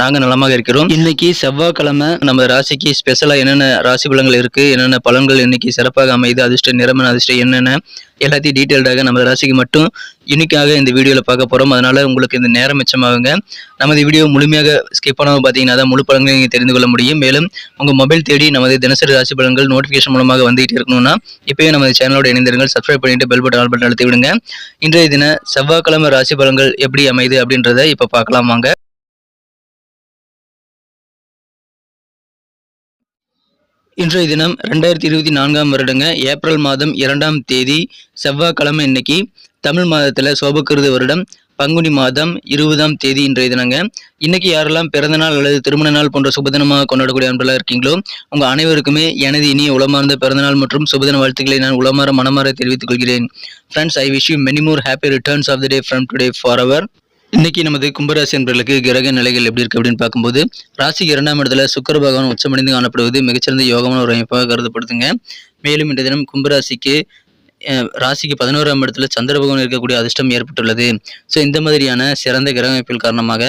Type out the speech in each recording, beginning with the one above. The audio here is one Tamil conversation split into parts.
நாங்கள் நலமாக இருக்கிறோம். இன்னைக்கு செவ்வாய்க்கிழமை நம்ம ராசிக்கு ஸ்பெஷலாக என்னென்ன ராசி பலங்கள் இருக்குது என்னென்ன பலன்கள் இன்னைக்கு சிறப்பாக அமையுது அதிர்ஷ்ட நிறமன அதிர்ஷ்டம் என்னென்ன எல்லாத்தையும் டீட்டெயில்டாக நம்ம ராசிக்கு மட்டும் யூனிக்காக இந்த வீடியோவில் பார்க்க போகிறோம் அதனால் உங்களுக்கு இந்த நேரம் மிச்சமாகுங்க. நமது வீடியோ முழுமையாக ஸ்கிப் பண்ணாமல் பார்த்தீங்கன்னா தான் முழு பலன்களை நீங்கள் தெரிந்து கொள்ள முடியும். மேலும் உங்கள் மொபைல் தேடி நமது தினசரி ராசி பலன்கள் நோட்டிஃபிகேஷன் மூலமாக வந்துகிட்டு இருக்கணும்னா இப்போயே நமது சேனலோட இணைந்திருங்கள். சப்ஸ்கிரைப் பண்ணிட்டு பெல் பட்டன் ஆல் பட்டன் அழுத்தி விடுங்க. இன்றைய தின செவ்வாய்க்கிழமை ராசி பலன்கள் எப்படி அமையுது அப்படின்றத இப்போ பார்க்கலாம் வாங்க. இன்றைய தினம் ரெண்டாயிரத்தி இருபத்தி நான்காம் வருடங்க ஏப்ரல் மாதம் இரண்டாம் தேதி செவ்வாய்க்கிழமை இன்னைக்கு தமிழ் மாதத்தில் சோபக்கிருது வருடம். பங்குனி மாதம் இருபதாம் தேதி இன்றைய தினங்க. இன்னைக்கு யாரெல்லாம் பிறந்த நாள் அல்லது திருமண நாள் போன்ற சுபதினமாக கொண்டாடக்கூடிய அன்பெல்லாம் இருக்கீங்களோ உங்கள் அனைவருக்குமே எனது இனிய உளமார்ந்த பிறந்தநாள் மற்றும் சுபதின வாழ்த்துக்களை நான் உளமாற மனமாற தெரிவித்துக் கொள்கிறேன். Friends I wish you many more happy returns of the day from today for அவர் இன்னைக்கு நமது கும்பராசி என்பர்களுக்கு கிரக நிலைகள் எப்படி இருக்கு அப்படின்னு பார்க்கும்போது ராசிக்கு இரண்டாம் இடத்துல சுக்கர பகவான் உச்சமடைந்து காணப்படுவது மிகச்சிறந்த யோகமான ஒரு அமைப்பாக கருதப்படுதுங்க. மேலும் இன்றைய தினம் கும்பராசிக்கு ராசிக்கு பதினோராம் இடத்துல சந்திர பகவான் இருக்கக்கூடிய அதிர்ஷ்டம் ஏற்பட்டுள்ளது. ஸோ இந்த மாதிரியான சிறந்த கிரக அமைப்பில் காரணமாக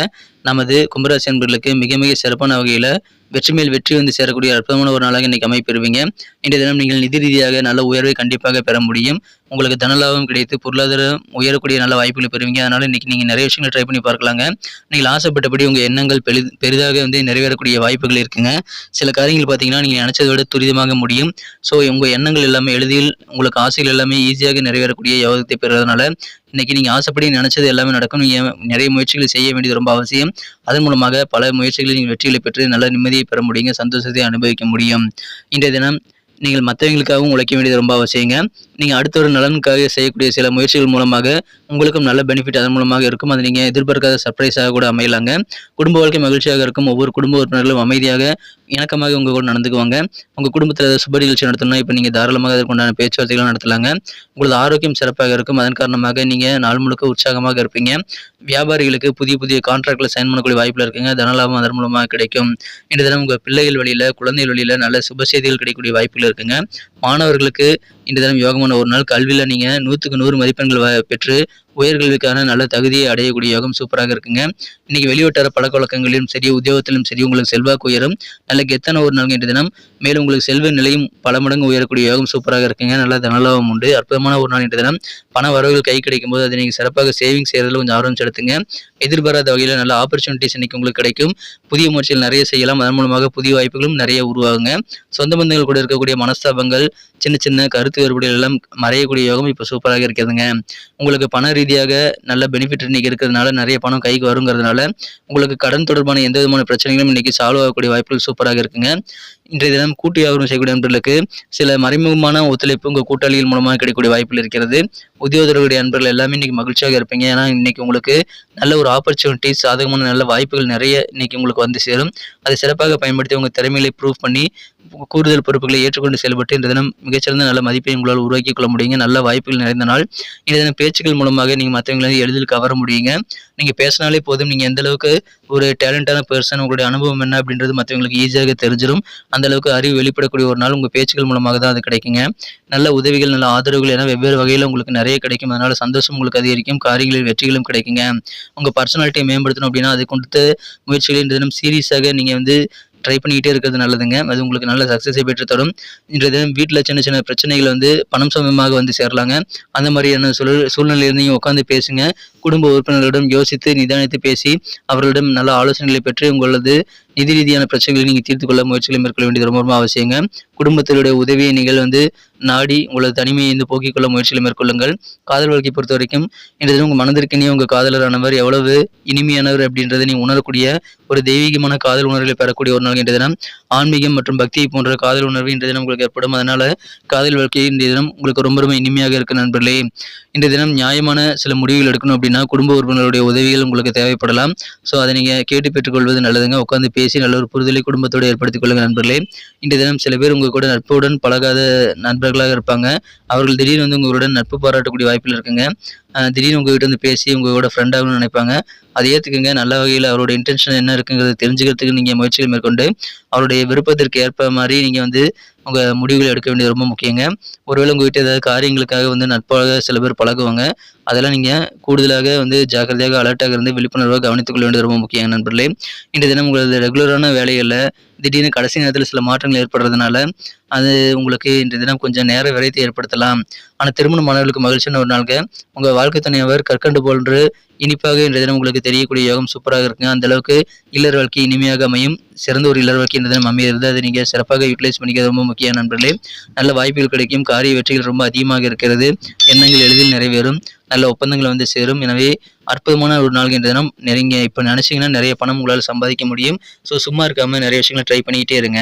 நமது கும்பராசி என்பர்களுக்கு மிக மிக சிறப்பான வகையில் வெற்றி மேல் வெற்றி வந்து சேரக்கூடிய அற்புதமான ஒரு நாளாக இன்னைக்கு அமைப்பெறுவீங்க. இன்றைய தினம் நீங்கள் நிதி ரீதியாக நல்ல உயர்வை கண்டிப்பாக பெற முடியும். உங்களுக்கு தனலாபம் கிடைத்து பொருளாதாரம் உயரக்கூடிய நல்ல வாய்ப்புகளை பெறுவீங்க. அதனால் இன்றைக்கி நீங்கள் நிறைய விஷயங்களை ட்ரை பண்ணி பார்க்கலாங்க. நீங்கள் ஆசைப்பட்டபடி உங்கள் எண்ணங்கள் பெரி பெரிதாக வந்து நிறைவேறக்கூடிய வாய்ப்புகள் இருக்குங்க. சில காரியங்கள் பார்த்தீங்கன்னா நீங்கள் நினச்சதை விட துரிதமாக முடியும். ஸோ உங்கள் எண்ணங்கள் எல்லாமே எளிதில் உங்களுக்கு ஆசைகள் எல்லாமே ஈஸியாக நிறைவேறக்கூடிய யோகத்தை பெறுறதுனால இன்னைக்கு நீங்கள் ஆசைப்படி நினச்சது எல்லாமே நடக்கும். நீங்கள் நிறைய முயற்சிகளை செய்ய வேண்டியது ரொம்ப அவசியம். அதன் மூலமாக பல முயற்சிகளில் நீங்கள் வெற்றிகளை பெற்று நல்ல நிம்மதியை பெற முடியுங்க சந்தோஷத்தை அனுபவிக்க முடியும். இன்றைய தினம் நீங்கள் மற்றவங்களுக்காகவும் உழைக்க வேண்டியது ரொம்ப அவசியங்க. நீங்கள் அடுத்த ஒரு நலனுக்காக செய்யக்கூடிய சில முயற்சிகள் மூலமாக உங்களுக்கும் நல்ல பெனிஃபிட் அதன் மூலமாக இருக்கும். அது நீங்கள் எதிர்பார்க்காத சர்ப்ரைஸாக கூட அமையலாங்க. குடும்ப வாழ்க்கை மகிழ்ச்சியாக இருக்கும். ஒவ்வொரு குடும்ப உறுப்பினர்களும் அமைதியாக இணக்கமாக உங்கள் கூட நடந்துக்குவாங்க. உங்கள் குடும்பத்தில் ஏதாவது சுப நிகழ்ச்சி நடத்தணும்னா இப்போ நீங்கள் தாராளமாக அதற்குண்டான பேச்சுவார்த்தைகளும் நடத்தலாங்க. உங்களது ஆரோக்கியம் சிறப்பாக இருக்கும். அதன் காரணமாக நீங்கள் நாள் முழுக்க உற்சாகமாக இருப்பீங்க. வியாபாரிகளுக்கு புதிய புதிய கான்ட்ராக்டில் சைன் பண்ணக்கூடிய வாய்ப்பில் இருக்குங்க. தனலாபம் அதன் மூலமாக கிடைக்கும். இந்த தினம் உங்கள் பிள்ளைகள் வழியில் குழந்தைகள் வழியில் நல்ல சுப செய்திகள் கிடைக்கக்கூடிய வாய்ப்புகள் இருக்குங்க. மாணவர்களுக்கு இந்த தினம் யோகமான ஒரு நாள். கல்வியில் நீங்கள் நூற்றுக்கு நூறு மதிப்பெண்கள் வ- பெற்று உயர்கல்விக்கான நல்ல தகுதியை அடையக்கூடிய யோகம் சூப்பராக இருக்குங்க. இன்னைக்கு வெளிவட்டார பழக்க வழக்கங்களிலும் சரி உத்தியோகத்திலும் சரி உங்களுக்கு செல்வாக்கு உயரும். நல்ல கெத்தன ஒரு நாள் இன்றைய தினம். மேலும் உங்களுக்கு செல்வ நிலையும் பல மடங்கு உயரக்கூடிய யோகம் சூப்பராக இருக்குங்க. நல்ல தனலாபம் உண்டு. அற்புதமான ஒரு நாள் இன்றைய தினம். பண வரவுகள் கை கிடைக்கும் போது அதை நீங்கள் சிறப்பாக சேவிங் செய்கிறதுல கொஞ்சம் ஆர்வம் செலுத்துங்க. எதிர்பாராத வகையில் நல்ல ஆப்பர்ச்சுனிட்டிஸ் இன்னைக்கு உங்களுக்கு கிடைக்கும். புதிய முயற்சிகள் நிறைய செய்யலாம். அதன் மூலமாக புதிய வாய்ப்புகளும் நிறைய உருவாகுங்க. சொந்த பந்தங்கள் கூட இருக்கக்கூடிய மனஸ்தாபங்கள் சின்ன சின்ன கருத்து வேறுபாடுகள் எல்லாம் மறையக்கூடிய யோகம் இப்போ சூப்பராக இருக்கிறதுங்க. உங்களுக்கு பண ரீதியாக நல்ல பெனிஃபிட் இன்னைக்கு இருக்கிறதுனால நிறைய பணம் கைக்கு வருங்கிறதுனால உங்களுக்கு கடன் தொடர்பான எந்த விதமான பிரச்சனைகளும் இன்னைக்கு சால்வ் ஆகக்கூடிய வாய்ப்புகள் சூப்பராக இருக்குங்க. இன்றைய தினம் கூட்டு வியாபாரம் செய்யக்கூடிய நண்பர்களுக்கு சில மறைமுகமான ஒத்துழைப்பு உங்கள் கூட்டாளிகள் மூலமாக கிடைக்கக்கூடிய வாய்ப்புகள் இருக்கிறது. உத்தியோகத்தர்களுடைய நண்பர்கள் எல்லாமே இன்னைக்கு மகிழ்ச்சியாக இருப்பீங்க. ஏன்னா இன்னைக்கு உங்களுக்கு நல்ல ஒரு ஆப்பர்ச்சுனிட்டி சாதகமான நல்ல வாய்ப்புகள் நிறைய இன்னைக்கு உங்களுக்கு வந்து சேரும். அதை சிறப்பாக பயன்படுத்தி உங்கள் திறமைகளை ப்ரூவ் பண்ணி கூடுதல் பொறுப்புகளை ஏற்றுக்கொண்டு செயல்பட்டு இந்த தினம் மிகச்சிறந்த நல்ல மதிப்பை உங்களால் உருவாக்கி கொள்ள முடியுங்க. நல்ல வாய்ப்புகள் நிறைந்த நாள். இந்த தினம் பேச்சுக்கள் மூலமாக நீங்கள் மற்றவங்களை எளிதில் கவர முடியுங்க. நீங்கள் பேசினாலே போதும். நீங்கள் எந்த அளவுக்கு ஒரு டேலண்டான பர்சன் உங்களுடைய அனுபவம் என்ன அப்படின்றது மற்றவங்களுக்கு ஈஸியாக தெரிஞ்சிடும் அந்த அளவுக்கு அறிவு வெளிப்படக்கூடிய ஒரு நாள் உங்கள் பேச்சுக்கள் மூலமாக தான் அது கிடைக்குங்க. நல்ல உதவிகள் நல்ல ஆதரவுகள் என வெவ்வேறு வகையில் உங்களுக்கு நிறைய கிடைக்கும். அதனால் சந்தோஷம் உங்களுக்கு அதிகரிக்கும் காரியங்களில் வெற்றிகளும் கிடைக்குங்க. உங்கள் பர்சனாலிட்டியை மேம்படுத்தணும் அப்படின்னா அதை கொடுத்த முயற்சிகளை இந்த தினம் சீரியஸாக நீங்கள் வந்து ட்ரை பண்ணிக்கிட்டே இருக்கிறது நல்லதுங்க. அது உங்களுக்கு நல்ல சக்ஸஸை பெற்று தரும். இன்றைய தினம் வீட்டில் சின்ன சின்ன பிரச்சனைகள் வந்து பணம் சமயமாக வந்து சேரலாங்க. அந்த மாதிரியான சூழல் சூழ்நிலையில் நீங்கள் உட்காந்து பேசுங்க. குடும்ப உறுப்பினர்களிடம் யோசித்து நிதானித்து பேசி அவர்களிடம் நல்ல ஆலோசனைகளை பெற்று உங்களது நிதி ரீதியான பிரச்சனைகளை நீங்கள் தீர்த்து கொள்ள முயற்சிகளை மேற்கொள்ள வேண்டியது ரொம்ப ரொம்ப அவசியங்க. குடும்பத்தினுடைய உதவியை நீங்கள் வந்து நாடி உங்களது தனிமையை வந்து போக்கிக் கொள்ள முயற்சிகளை மேற்கொள்ளுங்கள். காதல் வாழ்க்கை பொறுத்த வரைக்கும் இந்த தினம் உங்கள் மனதிற்கினிய உங்கள் காதலரானவர் எவ்வளவு இனிமையானவர் அப்படின்றத நீ உணரக்கூடிய ஒரு தெய்வீகமான காதல் உணர்வுகளை பெறக்கூடிய ஒரு நாள் இன்றைய தினம். ஆன்மீகம் மற்றும் பக்தியை போன்ற காதல் உணர்வு இன்றைய தினம் உங்களுக்கு ஏற்படும். அதனால காதல் வாழ்க்கை இன்றைய தினம் உங்களுக்கு ரொம்ப ரொம்ப இனிமையாக இருக்கு நண்பர்களே. இன்றைய தினம் நியாயமான சில முடிவுகள் எடுக்கணும் அப்படின்னா குடும்ப உறுப்பினர்களுடைய உதவிகள் உங்களுக்கு தேவைப்படலாம். ஸோ அதை நீங்கள் கேட்டு பெற்றுக்கொள்வது நல்லதுங்க. உட்காந்து பேசி நல்ல ஒரு புரிதலை குடும்பத்தோடு ஏற்படுத்திக் கொள்ளுங்கள் நண்பர்களே. இன்றைய தினம் சில பேர் உங்கள் கூட நட்புடன் பழகாத நண்பர்களாக இருப்பாங்க. அவர்கள் திடீர்னு வந்து உங்களுடன் நட்பு பாராட்டக்கூடிய வாய்ப்பில் இருக்குங்க. திடீர்னு உங்ககிட்ட வந்து பேசி உங்களோட ஃப்ரெண்டாகவும் நினைப்பாங்க. அதை ஏற்றுக்குங்க நல்ல வகையில் அவரோட இன்டென்ஷன் என்ன இருக்குங்கிறத தெரிஞ்சுக்கிறதுக்கு நீங்கள் முயற்சிகள் மேற்கொண்டு அவருடைய விருப்பத்திற்கு ஏற்ப மாதிரி நீங்கள் வந்து உங்கள் முடிவுகள் எடுக்க வேண்டியது ரொம்ப முக்கியங்க. ஒருவேளை உங்ககிட்ட ஏதாவது காரியங்களுக்காக வந்து நட்பாக சில பேர் பழகுவாங்க. அதெல்லாம் நீங்கள் கூடுதலாக வந்து ஜாக்கிரதையாக அலர்ட்டாக இருந்து விழிப்புணர்வாக கவனித்துக் கொள்ள வேண்டியது ரொம்ப முக்கியங்க நண்பர்களே. இன்றைய தினம் உங்களது ரெகுலரான வேலைகளில் திடீர்னு கடைசி நேரத்தில் சில மாற்றங்கள் ஏற்படுறதுனால அது உங்களுக்கு இன்றைய தினம் கொஞ்சம் நேர விரயத்தை ஏற்படுத்தலாம். ஆனால் திருமணமானவர்களுக்கு மகிழ்ச்சியான ஒரு நாளுக்கு உங்கள் வாழ்க்கை துணையவர் கற்கண்டு போன்று இனிப்பாக இன்றைய தினம் உங்களுக்கு தெரியக்கூடிய யோகம் சூப்பராக இருக்குங்க. அந்த அளவுக்கு இல்லற வாழ்க்கை இனிமையாக அமையும். சிறந்த ஒரு இல்லர் வாழ்க்கை இன்றைய தினம் அமையிறது. அதை நீங்கள் சிறப்பாக யூட்டிலைஸ் பண்ணிக்கிறது ரொம்ப முக்கியம் நண்பர்களே. நல்ல வாய்ப்புகள் கிடைக்கும். காரிய வெற்றிகள் ரொம்ப அதிகமாக இருக்கிறது. எண்ணங்கள் எளிதில் நிறைவேறும். நல்ல ஒப்பந்தங்கள் வந்து சேரும். எனவே அற்புதமான ஒரு நாள் என்ற தினம். நெருங்க இப்போ நினச்சிங்கன்னா நிறைய பணம் உங்களால் சம்பாதிக்க முடியும். ஸோ சும்மா இருக்காமல் நிறைய விஷயங்களை ட்ரை பண்ணிக்கிட்டே இருங்க.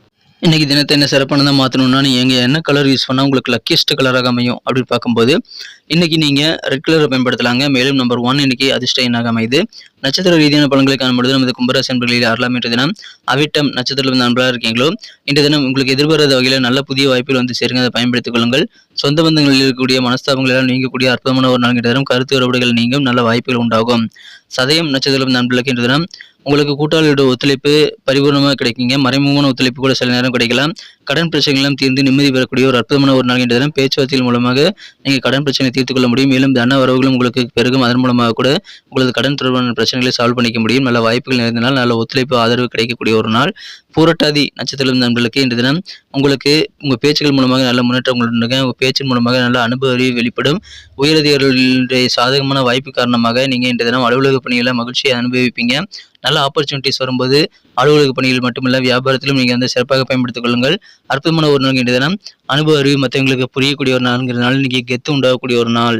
இன்றைக்கி தினத்தை என்ன சிறப்பானதாக மாற்றணும்னா நீங்கள் என்ன கலர் யூஸ் பண்ணால் உங்களுக்கு லக்கியஸ்ட் கலராக அமையும் அப்படின்னு பார்க்கும்போது இன்றைக்கி நீங்கள் ரெட் கலரை பயன்படுத்தலாங்க. மேலும் நம்பர் ஒன் இன்றைக்கி அதிர்ஷ்ட எண்ணாக அமைது நட்சத்திர ரீதியான பலன்களை காணும்பொழுது நமது கும்பராசி அன்பர்களில் ஆறலாம் என்ற தினம் அவிட்டம் நட்சத்திரத்தில் நண்பராக இருக்கீங்களோ இன்றைய தினம் உங்களுக்கு எதிர்பாராத வகையில் நல்ல புதிய வாய்ப்பில் வந்து சேருங்க அதை பயன்படுத்திக் கொள்ளுங்கள். சொந்த பந்தங்களில் இருக்கக்கூடிய மனஸ்தாபங்களால் நீங்கக்கூடிய அற்புதமான ஒரு நாள் இன்றைய தினம். கருத்து உறவுகள் நீங்கும் நல்ல வாய்ப்புகள் உண்டாகும். சதயம் நட்சத்திரம் நண்பர்களுக்கு இன்றைய தினம் உங்களுக்கு கூட்டாளியோட ஒத்துழைப்பு பரிபூர்ணமாக கிடைக்குங்க. மறைமுகமான ஒத்துழைப்பு கூட சில நேரம் கிடைக்கலாம். கடன் பிரச்சனைகளும் தீர்ந்து நிம்மதி பெறக்கூடிய ஒரு அற்புதமான ஒரு நாள் என்ற தினம் மூலமாக நீங்கள் கடன் பிரச்சனை தீர்த்து கொள்ள முடியும். மேலும் தன வரவுகளும் உங்களுக்கு பெருகும். அதன் மூலமாக கூட உங்களது கடன் தொடர்பான பிரச்சனைகளை சால்வ் பண்ணிக்க முடியும். நல்ல வாய்ப்புகள் நிறைந்தனால் நல்ல ஒத்துழைப்பு ஆதரவு கிடைக்கக்கூடிய ஒரு நாள். பூரட்டாதி நட்சத்திரம் நண்பர்களுக்கு இன்று தினம் உங்களுக்கு உங்கள் பேச்சுகள் மூலமாக நல்ல முன்னேற்றம் உங்களுடைய உங்கள் பேச்சின் மூலமாக நல்ல அனுபவ அறிவு வெளிப்படும். உயரதிகாரிகளுடைய சாதகமான வாய்ப்பு காரணமாக நீங்கள் இன்று தினம் அலுவலக பணிகளை மகிழ்ச்சியை அனுபவிப்பீங்க. நல்ல ஆப்பர்ச்சுனிட்டிஸ் வரும்போது அலுவலக பணிகள் மட்டுமல்ல வியாபாரத்திலும் நீங்கள் வந்து சிறப்பாக பயன்படுத்திக் கொள்ளுங்கள். அற்புதமான ஒரு நாள் இன்றைய தினம். அனுபவ அறிவு மற்றவங்களுக்கு புரியக்கூடிய ஒரு நாள்ங்கிறதுனால இன்னைக்கு கெத்து உண்டாகக்கூடிய ஒரு நாள்.